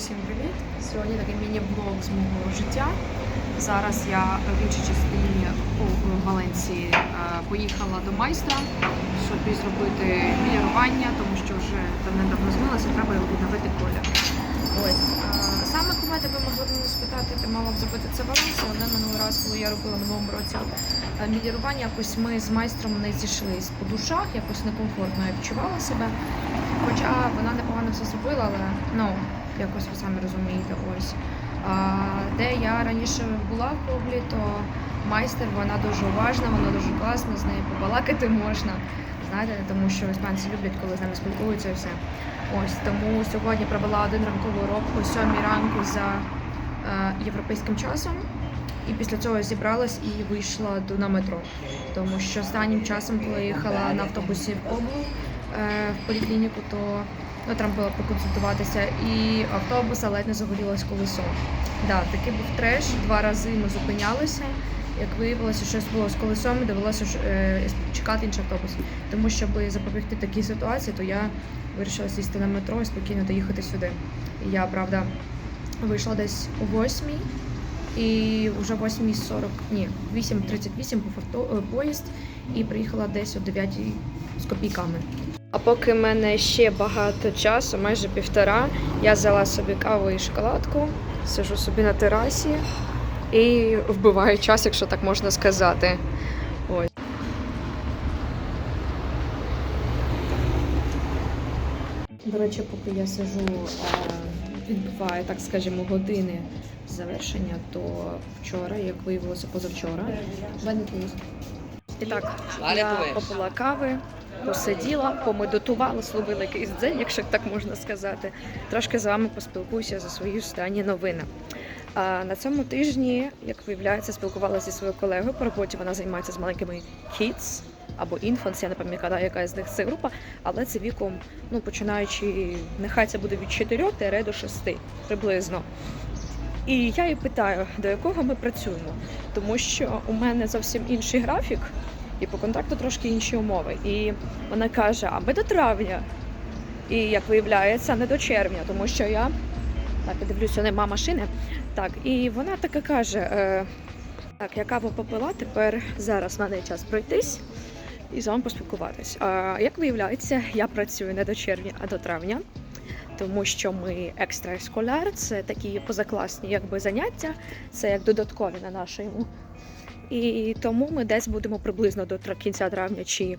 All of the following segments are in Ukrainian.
Всім привіт! Сьогодні такий міні-блог з мого життя. Зараз я в іншій частині у Валенції е, поїхала до майстра, щоб зробити мілірування, тому що вже давно змилася, треба відновити колір. Ось е, саме кумете ви могли мене спитати, ти мала б зробити це в Валенції, але минулий раз, коли я робила в минулому році е, мілірування, якось ми з майстром не зійшлись по душах, якось некомфортно я відчувала себе. Хоча вона непогано все зробила, але ну якось ви самі розумієте, ось. Де я раніше була в Коблі, то майстер вона дуже уважна, вона дуже класна, з нею побалакати можна. Знаєте, тому що іспанці люблять, коли з ними спілкуються і все. Ось тому сьогодні провела один ранковий урок о 7 ранку за е, європейським часом. І після цього зібралась і вийшла на метро. Тому що останнім часом, коли я їхала на автобусі в Коблу е, в поліклініку, то ну, треба було поконсультуватися, і автобуса ледь не загорілось колесо. Да, такий був треш. Два рази ми зупинялися. Як виявилося, щось було з колесом, і довелося е, чекати інший автобус. Тому щоб запобігти такій ситуації, то я вирішила сісти на метро і спокійно доїхати сюди. Я, правда, вийшла десь о 8 і вже 8.40, ні, 8.38 був авто, е, поїзд, і приїхала десь о 9 з копійками. А поки в мене ще багато часу, майже півтора, я взяла собі каву і шоколадку, сижу собі на терасі і вбиваю час, якщо так можна сказати. Ось. До речі, поки я сижу, е, відбиваю, так скажімо, години завершення, то вчора, як виявилося позавчора, Плюс. І так, я попила кави, посиділа, помедитувала, словила якийсь день, якщо так можна сказати. Трошки з вами поспілкуюся за свої останні новини. А на цьому тижні, як виявляється, спілкувалася зі своєю колегою по роботі. Вона займається з маленькими kids або infants, я не пам'ятаю, яка з них це група, але це віком, ну починаючи, нехай це буде від 4 до 6 приблизно. І я її питаю, до якого ми працюємо, тому що у мене зовсім інший графік, і по контракту трошки інші умови. І вона каже: а ми до травня. І як виявляється, не до червня, тому що я так я дивлюся, нема машини. Так, і вона така каже: е, так, я каву попила, тепер зараз в мене час пройтись і з вами поспілкуватись. А як виявляється, я працюю не до червня, а до травня. Тому що ми екстраесколяр, це такі позакласні якби заняття, це як додаткові на нашому. І тому ми десь будемо приблизно до кінця травня чи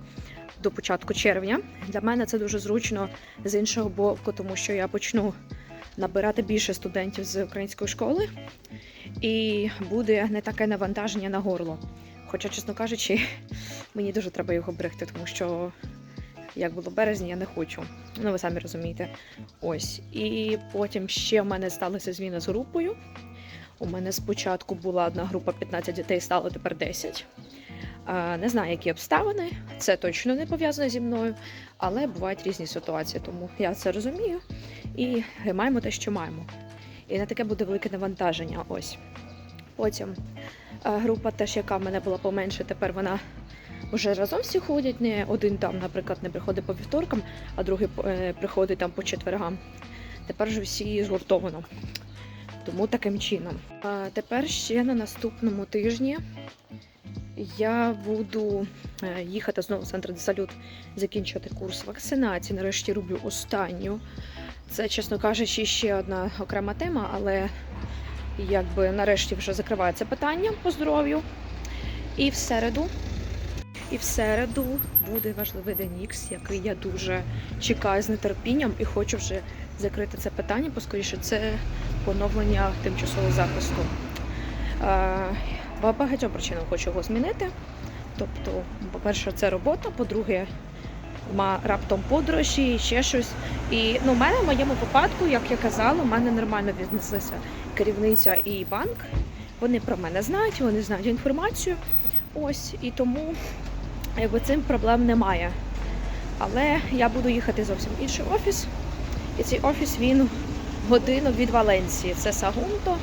до початку червня. Для мене це дуже зручно з іншого боку, тому що я почну набирати більше студентів з української школи, і буде не таке навантаження на горло. Хоча, чесно кажучи, мені дуже треба його берегти, тому що як було в березні, я не хочу. Ну, ви самі розумієте. Ось. І потім ще в мене сталася зміна з групою. У мене спочатку була одна група 15 дітей, стало тепер 10. Не знаю, які обставини, це точно не пов'язано зі мною, але бувають різні ситуації, тому я це розумію і маємо те, що маємо. І не таке буде велике навантаження. Ось. Потім е, група, теж, яка в мене була поменше, тепер вона вже разом всі ходять. Не один там, наприклад, не приходить по вівторкам, а другий е, приходить там по четвергам. Тепер вже всі згуртовано. Тому таким чином. А тепер ще на наступному тижні я буду е, їхати знову в центр Салют, закінчувати курс вакцинації. Нарешті роблю останню. Це, чесно кажучи, ще одна окрема тема, але якби нарешті вже закривається питання по здоров'ю. І в середу, і в середу буде важливий день Ікс, який я дуже чекаю з нетерпінням і хочу вже закрити це питання, поскоріше це поновлення тимчасового захисту. Е, По багатьом причинам хочу його змінити. Тобто, по-перше, це робота, по-друге, раптом подорожі, ще щось. І ну, в мене в моєму випадку, як я казала, у мене нормально віднеслися керівниця і банк. Вони про мене знають, вони знають інформацію. Ось і тому якби цим проблем немає. Але я буду їхати зовсім в інший офіс. І цей офіс він годину від Валенції. Це Сагунто.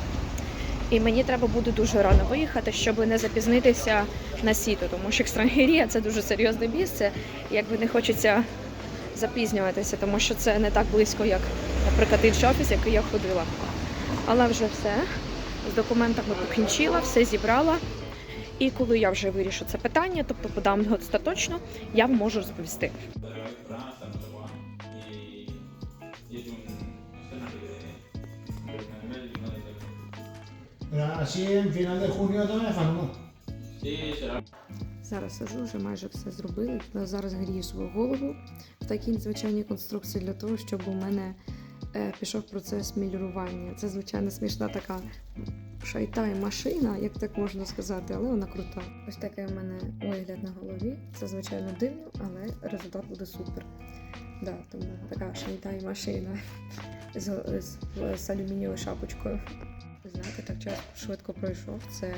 І мені треба буде дуже рано виїхати, щоб не запізнитися на сіто, тому що Екстрангерія це дуже серйозне місце. Якби не хочеться запізнюватися, тому що це не так близько, як, наприклад, інший офіс, який я ходила. Але вже все. З документами покінчила, все зібрала. І коли я вже вирішу це питання, тобто подам його остаточно, я можу розповісти. Pero así en final de junio también fan uno. Sí, será. Зараз сижу, вже майже все зробили. Зараз грію свою голову в такій звичайній конструкції для того, щоб у мене е, пішов процес мілірування. Це звичайно смішна така шайта і машина, як так можна сказати, але вона крута. Ось такий у мене вигляд на голові. Це звичайно дивно, але результат буде супер. Да, тому така шайта і машина з, з, з алюмінієвою шапочкою. Знаєте, так час швидко пройшов. Це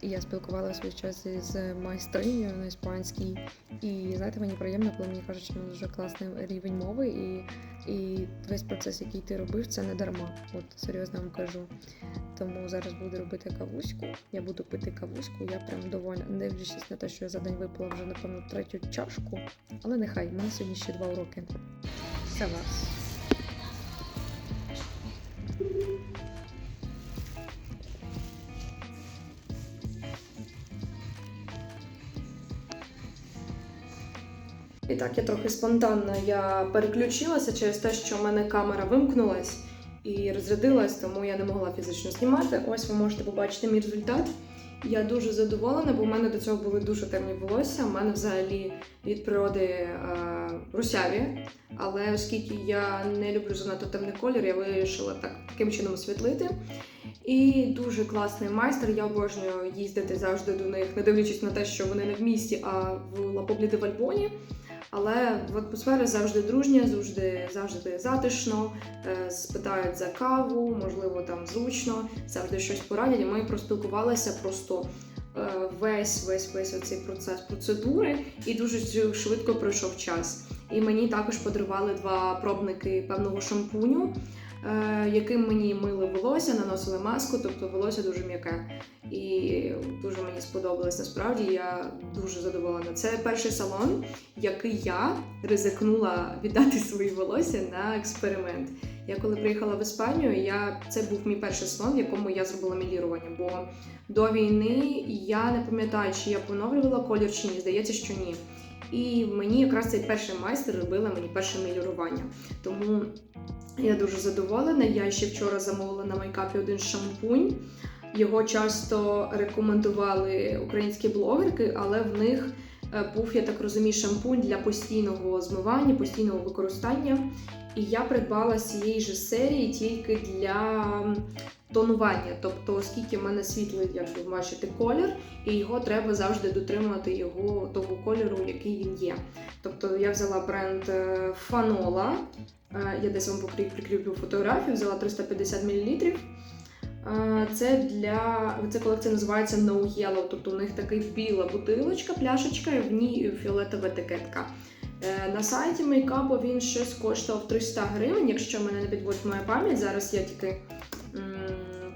і я спілкувалася весь час із майстринею на іспанській. І знаєте, мені приємно, коли мені кажуть, що дуже класний рівень мови, і, і весь процес, який ти робив, це не дарма. От серйозно вам кажу. Тому зараз буду робити кавуську. Я буду пити кавуську. Я прям довольна, не дивлячись на те, що я за день випила вже напевно третю чашку. Але нехай, в мене сьогодні ще два уроки. Це вас. І так, я трохи спонтанно я переключилася через те, що в мене камера вимкнулась і розрядилась, тому я не могла фізично знімати. Ось ви можете побачити мій результат. Я дуже задоволена, бо в мене до цього були дуже темні волосся. У мене взагалі від природи е, русяві. Але оскільки я не люблю занадто темний колір, я вирішила так таким чином освітлити. І дуже класний майстер. Я обожнюю їздити завжди до них, не дивлячись на те, що вони не в місті, а в Лапоблі де Вальбоні. Але в атмосфері завжди дружня, завжди завжди затишно. е, Спитають за каву, можливо, там зручно, завжди щось порадять. Ми проспілкувалися просто е, весь весь весь оцей процес процедури, і дуже швидко пройшов час. І мені також подарували два пробники певного шампуню, яким мені мили волосся, наносили маску, тобто волосся дуже м'яке. І дуже мені сподобалось. Насправді я дуже задоволена. Це перший салон, який я ризикнула віддати свої волосся на експеримент. Я коли приїхала в Іспанію, я це був мій перший салон, в якому я зробила мілірування. Бо до війни я не пам'ятаю, чи я поновлювала колір, чи ні. Здається, що ні. І мені якраз цей перший майстер робила мені перше мілірування. Тому я дуже задоволена. Я ще вчора замовила на майкапі один шампунь. Його часто рекомендували українські блогерки, але в них е, був, я так розумію, шампунь для постійного змивання, постійного використання. І я придбала цієї ж серії тільки для тонування. Тобто, оскільки в мене світлий, як ви бачите, колір, і його треба завжди дотримувати його того кольору, який він є. Тобто я взяла бренд е, Фанола. Е, Я десь вам прикріплю фотографію, взяла 350 мл. Е, Це для ця колекція називається No Yellow, тобто у них така біла бутилочка, пляшечка, і в ній фіолетова етикетка. Е, На сайті мейкапу він щось коштував 300 гривень, якщо мене не підводить моя пам'ять. Зараз я тільки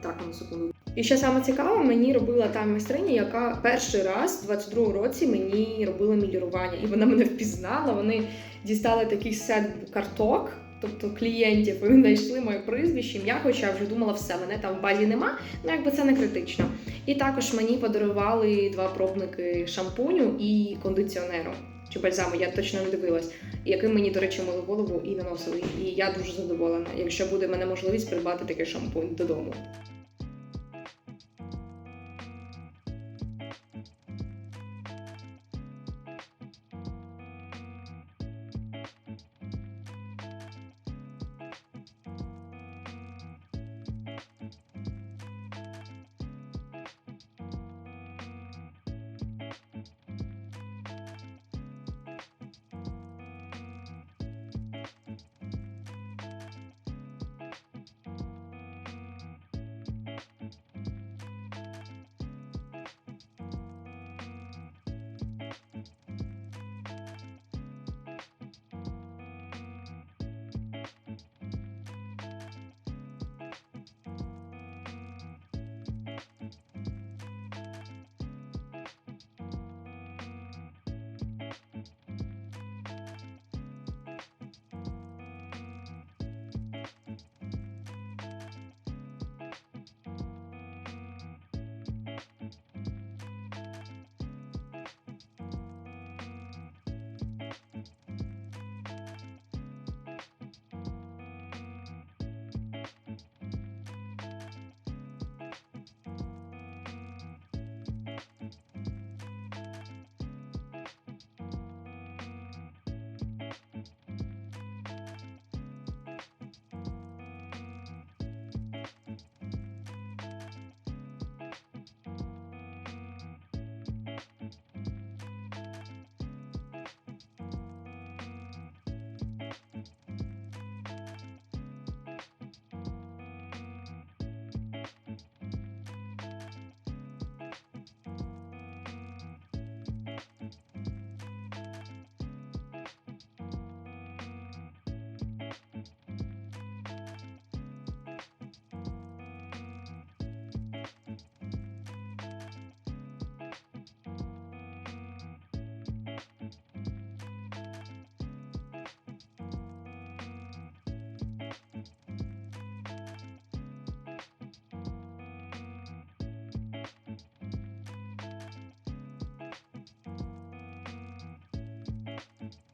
так на секунду. І що саме цікаве, мені робила та майстриня, яка перший раз в 22-му році мені робила мілірування, і вона мене впізнала. Вони дістали такий сет карток. Тобто клієнтів вони знайшли моє прізвище, ім'я, хоча я вже думала, все, мене там в базі нема, ну якби це не критично. І також мені подарували два пробники шампуню і кондиціонеру чи бальзаму, я точно не дивилась, яким мені, до речі, мили голову і наносили. І я дуже задоволена, якщо буде в мене можливість придбати такий шампунь додому. you